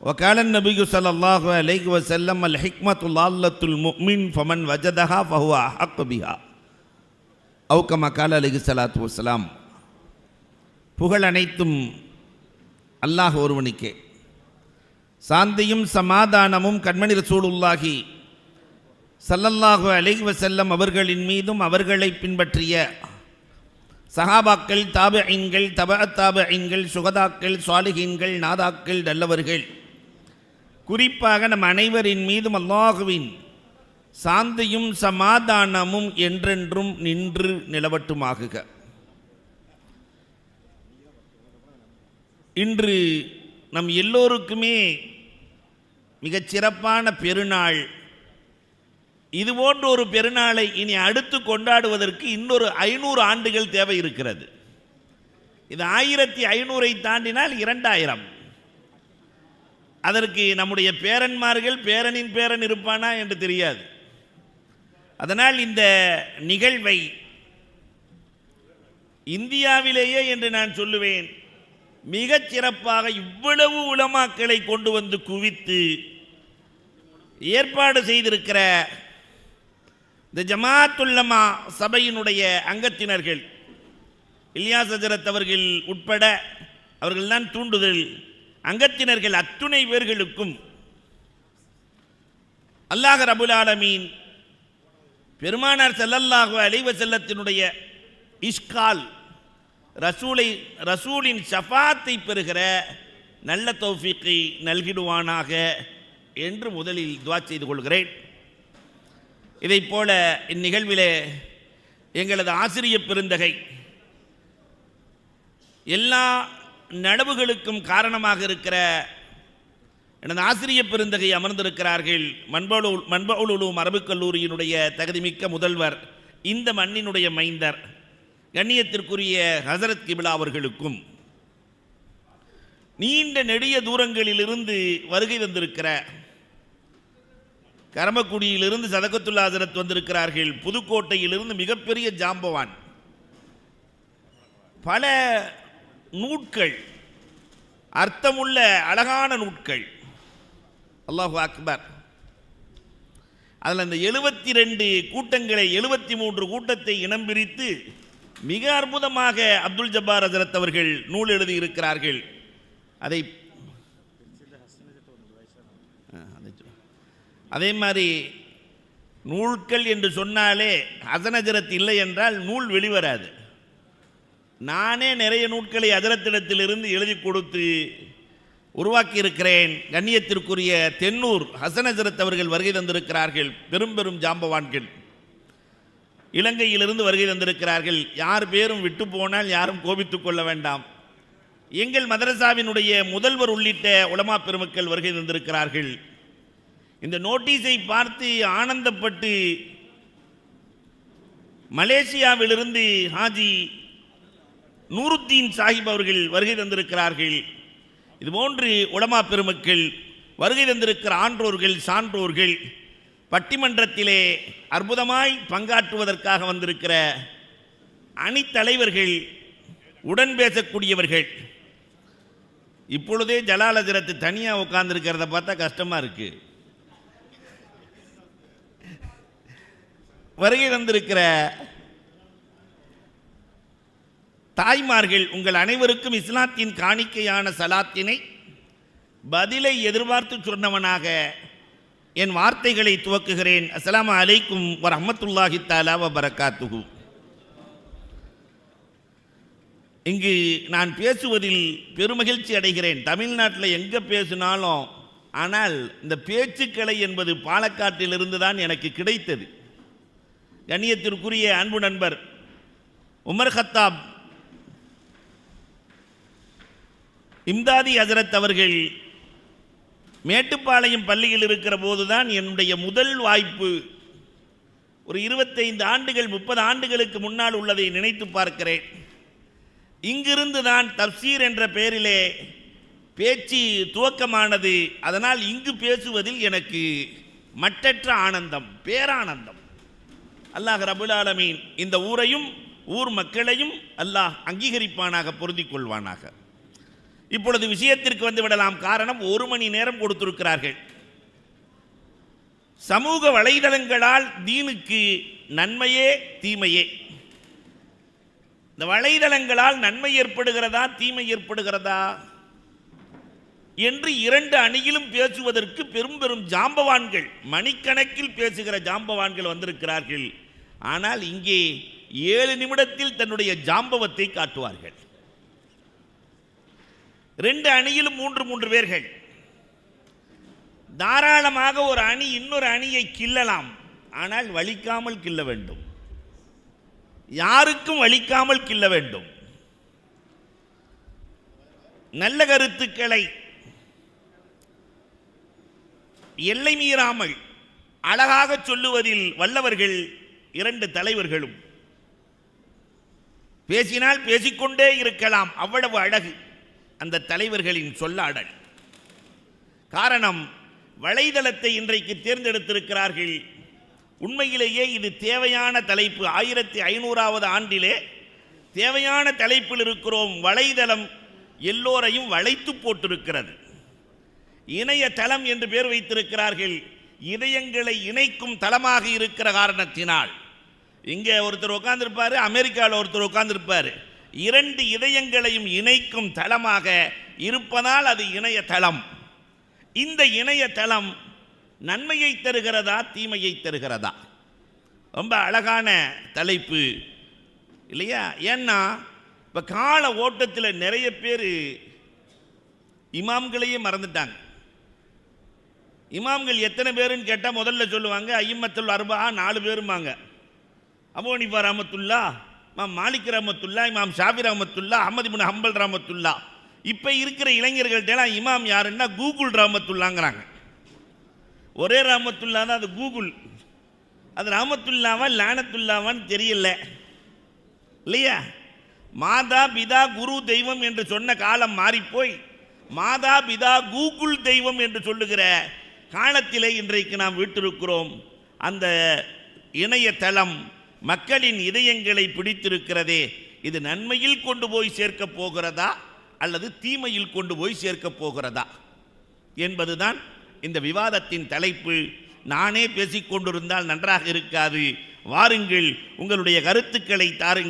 وقال النبي صلى الله عليه وسلم الحكمة ضالة المؤمن فمن وجدها فهو أحق بها أو كما قال عليه الصلاة والسلام புகழ் அனைத்தும் அல்லாஹ் ஒருவனுக்கே சாந்தியும் சமாதானமும் கண்மணி ரசூலுல்லாஹி சல்லல்லாஹு அலைஹி வஸல்லம் அவர்களின் மீதும் அவர்களை பின்பற்றிய சஹாபாக்கள் தாபஐன்கள் தப தாபஐன்கள் சுகதாக்கள் சுவாலிகீன்கள் நாதாக்கள் நல்லவர்கள் குறிப்பாக நம் அனைவரின் மீதும் அல்லாஹுவின் சாந்தியும் சமாதானமும் என்றென்றும் நின்று நிலவட்டுமாகுக. இன்று நம் எல்லோருக்குமே மிகச் சிறப்பான பெருநாள். இது போன்ற ஒரு பெருநாளை இனி அடுத்து கொண்டாடுவதற்கு இன்னொரு ஐநூறு ஆண்டுகள் தேவை இருக்கிறது இது ஆயிரத்தி ஐநூறை தாண்டினால் இரண்டாயிரம். அதற்கு நம்முடைய பேரன்மார்கள் பேரனின் பேரன் இருப்பானா என்று தெரியாது. அதனால் இந்த நிகழ்வை இந்தியாவிலேயே என்று நான் சொல்லுவேன் மிகச் சிறப்பாக இவ்வளவு உலமாக்களை கொண்டு வந்து குவித்து ஏற்பாடு செய்திருக்கிற இந்த ஜமாத்துல்லமா சபையினுடைய அங்கத்தினர்கள் இலியாஸ் ஹஜரத் அவர்கள் உட்பட அவர்கள்தான் தூண்டுதல் அங்கத்தினர்கள் அத்துணை பேர்களுக்கும் அல்லாஹ் ரபுல் ஆலமீன் பெருமானார் செல்லல்லாஹு அலைவ செல்லத்தினுடைய இஷ்கால் ரசூலை ரசூலின் ஷஃபாத்தை பெறுகிற நல்ல தௌஃபிக்கை நல்கிடுவானாக என்று முதலில் துவா செய்து கொள்கிறேன். இதை போல இந்நிகழ்விலே எங்களது ஆசிரிய பெருந்தகை எல்லா நனவுகளுக்கும் காரணமாக இருக்கிற எனது ஆசிரிய பெருந்தகை அமர்ந்திருக்கிறார்கள். மண்பலூர் மண்பவுலுலும் அரபுக் கல்லூரியினுடைய தகுதிமிக்க முதல்வர் இந்த மண்ணினுடைய மைந்தர் கண்ணியத்திற்குரிய ஹசரத் கிபிலா அவர்களுக்கும் நீண்ட நெடிய தூரங்களிலிருந்து வருகை வந்திருக்கிற கரமக்குடியிலிருந்து சதகத்துல்லா ஹசரத் வந்திருக்கிறார்கள். புதுக்கோட்டையிலிருந்து மிகப்பெரிய ஜாம்பவான். பல நூட்கள். அர்த்தமுள்ள அழகான நூட்கள். அல்லாஹு அக்பர். அதில் அந்த எழுபத்தி ரெண்டு கூட்டங்களை எழுபத்தி மூன்று கூட்டத்தை இனம் பிரித்து மிக அற்புதமாக அப்துல் ஜப்பார் ஹசரத் அவர்கள் நூல் எழுதியிருக்கிறார்கள். அதை அதை அதே மாதிரி நூல்கள் என்று சொன்னாலே ஹசனஜரத் இல்லை என்றால் நூல் வெளிவராது. நானே நிறைய நூட்களை அதிரத்திடத்திலிருந்து எழுதி கொடுத்து உருவாக்கி இருக்கிறேன் கண்ணியத்திற்குரிய தென்னூர் ஹசனஜரத் அவர்கள் வருகை தந்திருக்கிறார்கள். பெரும் பெரும் ஜாம்பவான்கள். இலங்கையிலிருந்து வருகை தந்திருக்கிறார்கள். யார் பேரும் விட்டு போனால் யாரும் கோபித்துக் கொள்ள வேண்டாம். எங்கள் மதரசாவினுடைய முதல்வர் உள்ளிட்ட உலமா பெருமக்கள் வருகை தந்திருக்கிறார்கள். இந்த நோட்டீஸை பார்த்து ஆனந்தப்பட்டு மலேசியாவிலிருந்து ஹாஜி நூருத்தீன் சாஹிப் அவர்கள் வருகை தந்திருக்கிறார்கள். இதுபோன்று உலமா பெருமக்கள் வருகை தந்திருக்கிற ஆன்றோர்கள் சான்றோர்கள் பட்டிமன்றத்திலே அற்புதமாய் பங்காற்றுவதற்காக வந்திருக்கிற அணித்தலைவர்கள் உடன் பேசக்கூடியவர்கள். இப்பொழுதே ஜலாலஜரத்து தனியாக உட்கார்ந்துருக்கிறத பார்த்தா கஷ்டமாக இருக்கு. வருகை தந்திருக்கிற தாய்மார்கள் உங்கள் அனைவருக்கும் இஸ்லாத்தின் காணிக்கையான சலாத்தினை பதிலை எதிர்பார்த்து சொன்னவனாக என் வார்த்தைகளை துவக்குகிறேன். அஸ்லாம் அலைக்கும் வரஹ்மத்துல்லாஹி தஆலா வ பரக்காத்துஹு இங்கு நான் பேசுவதில் பெருமகிழ்ச்சி அடைகிறேன். தமிழ்நாட்டில் எங்கே பேசினாலும் ஆனால் இந்த பேச்சுக்கலை என்பது பாலக்காட்டிலிருந்து தான் எனக்கு கிடைத்தது. கண்ணியத்திற்குரிய அன்பு நண்பர் உமர் ஹத்தாப் இம்தாதி ஹசரத் அவர்கள் மேட்டுப்பாளையம் பள்ளியில் இருக்கிற போதுதான் என்னுடைய முதல் வாய்ப்பு. ஒரு இருபத்தைந்து ஆண்டுகள் முப்பது ஆண்டுகளுக்கு முன்னால் உள்ளதை நினைத்து பார்க்கிறேன். இங்கிருந்து தான் தப்சீர் என்ற பெயரிலே பேச்சு துவக்கமானது அதனால் இங்கு பேசுவதில் எனக்கு மட்டற்ற ஆனந்தம் பேரானந்தம். அல்லாஹ் ரபுல் ஆலமீன் இந்த ஊரையும் ஊர் மக்களையும் அல்லாஹ் அங்கீகரிப்பானாக பொருந்திக் கொள்வானாக. இப்பொழுது விஷயத்திற்கு வந்து விடலாம். காரணம் ஒரு மணி நேரம் கொடுத்திருக்கிறார்கள். சமூக வலைதளங்களால் தீனுக்கு நன்மையே தீமையே. இந்த வலைதளங்களால் நன்மை ஏற்படுகிறதா தீமை ஏற்படுகிறதா? என்று இரண்டு அணியிலும் பேசுவதற்கு பெரும் பெரும் ஜாம்பவான்கள் மணிக்கணக்கில் பேசுகிற ஜாம்பவான்கள் வந்திருக்கிறார்கள். ஆனால் இங்கே ஏழு நிமிடத்தில் தன்னுடைய ஜாம்பவத்தை காட்டுவார்கள். ரெண்டு அணியிலும் மூன்று மூன்று பேர்கள் தாராளமாக ஒரு அணி இன்னொரு அணியை கிள்ளலாம். ஆனால் வலிக்காமல் கிள்ள வேண்டும். யாருக்கும் வலிக்காமல் கிள்ள வேண்டும். நல்ல கருத்துக்களை எல்லை மீறாமல் அழகாக சொல்லுவதில் வல்லவர்கள் இரண்டு தலைவர்களும். பேசினால் பேசிக்கொண்டே இருக்கலாம் அவ்வளவு அழகு. அந்த தலைவர்களின் சொல்லாடல். காரணம் வலைதளத்தை இன்றைக்கு தேர்ந்தெடுத்திருக்கிறார்கள். உண்மையிலேயே இது தேவையான தலைப்பு. ஆயிரத்தி ஐநூறாவது ஆண்டிலே தேவையான தலைப்பில் இருக்கிறோம். வலைதளம் எல்லோரையும் வளைத்து போட்டிருக்கிறது. இணைய தளம் என்று பேர் வைத்திருக்கிறார்கள். இதயங்களை இணைக்கும் தளமாக இருக்கிற காரணத்தினால். இங்கே ஒருத்தர் உட்காந்துருப்பார் அமெரிக்காவில் ஒருத்தர் உட்காந்துருப்பார் இரண்டு இதயங்களையும் இணைக்கும் தளமாக இருப்பதால் அது இணையதளம் இந்த இணையதளம் நன்மையை தருகிறதா தீமையை தருகிறதா? ரொம்ப அழகான தலைப்பு இல்லையா? ஏன்னா இப்போ கால ஓட்டத்தில் நிறைய பேர் இமாம்களையே மறந்துட்டாங்க. இமாம்கள் எத்தனை பேருன்னு கேட்டால் முதல்ல சொல்லுவாங்க ஐயம்மத்துல் அருபா நாலு பேருமாங்க அபோனிபா ராமத்துல்லா இமாம் மாலிக் ரஹமத்துல்லா இமாம் ஷாபி ரஹமத்துல்லா அஹமது ஹம்பல் ரஹமத்துல்லா. இப்போ இருக்கிற இளைஞர்கள்ட்டெல்லாம் இமாம் யாருன்னா கூகுள் ரஹமத்துல்லாங்கிறாங்க. ஒரே ரஹமத்துல்லா தான் அது கூகுள். அது ரஹமத்துல்லாவா லானத்துல்லாவான்னு தெரியல. இல்லையா? மாதா பிதா குரு தெய்வம் என்று சொன்ன காலம் மாறிப்போய் மாதா பிதா கூகுள் தெய்வம் என்று சொல்லுகிற காலத்திலே இன்றைக்கு நாம் விட்டிருக்கிறோம். அந்த இணையதளம் மக்களின் இதயங்களை பிடித்திருக்கிறதே இது நன்மையில் கொண்டு போய் சேர்க்கப் போகிறதா அல்லது தீமையில் கொண்டு போய் சேர்க்கப் போகிறதா? என்பதுதான் இந்த விவாதத்தின் தலைப்பு. நானே பேசிக்கொண்டிருந்தால் நன்றாக இருக்காது. வாருங்கள் உங்களுடைய கருத்துக்களை தாருங்கள்.